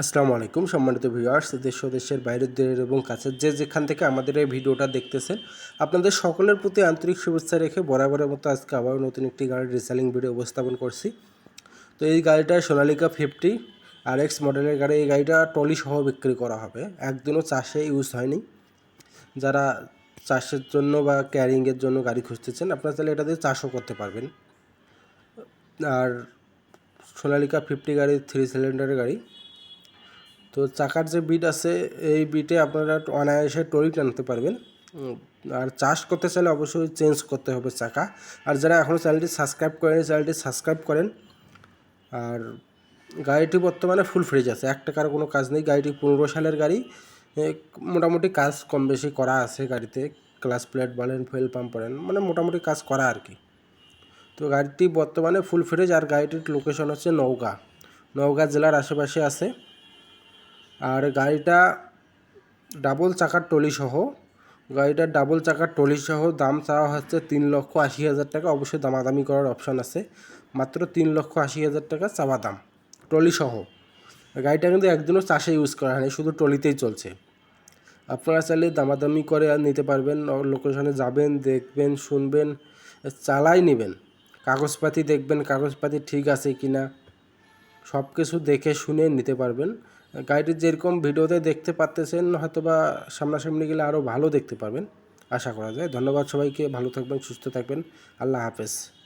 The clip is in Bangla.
আসসালামু আলাইকুম, সম্মানিত ভিউয়ার্স দেশ ও দেশের বাইরের দেশের এবং কাছের যে যেখান থেকে আমাদের এই ভিডিওটা দেখতেছেন, আপনাদের সকলের প্রতি আন্তরিক শুভেচ্ছা রেখে বরাবরের মতো আজকে আবারও নতুন একটি গাড়ির রিসেলিং ভিডিও উপস্থাপন করছি। তো এই গাড়িটা সোনালিকা ফিফটি আর এক্স মডেলের গাড়ি, এই গাড়িটা টলি সহ বিক্রি করা হবে। একদিনও চাষে ইউজ হয়নি। যারা চাষের জন্য বা ক্যারিংয়ের জন্য গাড়ি খুঁজতেছেন, আপনারা তাহলে এটা দিয়ে চাষও করতে পারবেন। আর সোনালিকা ফিফটি গাড়ি থ্রি সিলিন্ডারের গাড়ি তো চাকার যে বিট আছে, এই বিটে আপনারা অনায়াসে টরি টানতে পারবেন। আর চাষ করতে চাইলে অবশ্যই চেঞ্জ করতে হবে চাকা। আর যারা এখনও চ্যানেলটি সাবস্ক্রাইব করেন চ্যানেলটি সাবস্ক্রাইব করেন। আর গাড়িটি বর্তমানে ফুল ফ্রিজ আছে এক টাকার কোনো কাজ নেই। গাড়িটি পনেরো সালের গাড়ি। মোটামুটি কাজ কম বেশি করা আছে গাড়িতে। ক্লাস প্লেট বলেন ফুয়েল পাম্প বলেন মানে মোটামুটি কাজ করা আর কি। তো গাড়িটি বর্তমানে ফুল ফ্রিজ আর গাড়িটির লোকেশন হচ্ছে নওগাঁ। নওগাঁ জেলার আশেপাশে আছে। আর গাড়িটা ডাবল চাকার টলি সহ, গাড়িটার ডাবল চাকার টলি সহ দাম চাওয়া হচ্ছে তিন লক্ষ আশি হাজার টাকা। অবশ্যই দামাদামি করার অপশান আছে। মাত্র তিন লক্ষ আশি হাজার টাকা চাওয়া দাম। টলি সহ, গাড়িটা কিন্তু একদিনও চাষে ইউজ করা হয়নি, শুধু টলিতেই চলছে। আপনারা চাইলে দামাদামি করে আর নিতে পারবেন লোকেশনে যাবেন, দেখবেন, শুনবেন, চালাই নেবেন। কাগজপাতি দেখবেন, কাগজপাতি ঠিক আছে কি না সব কিছু দেখে শুনে নিতে পারবেন। গাড়িটি যেরকম ভিডিওতে দেখতে পারতেছেন হয়তো বা সামনাসামনি গেলে আরও ভালো দেখতে পারবেন। আশা করা যায়। ধন্যবাদ সবাইকে। ভালো থাকবেন, সুস্থ থাকবেন। আল্লাহ হাফেজ।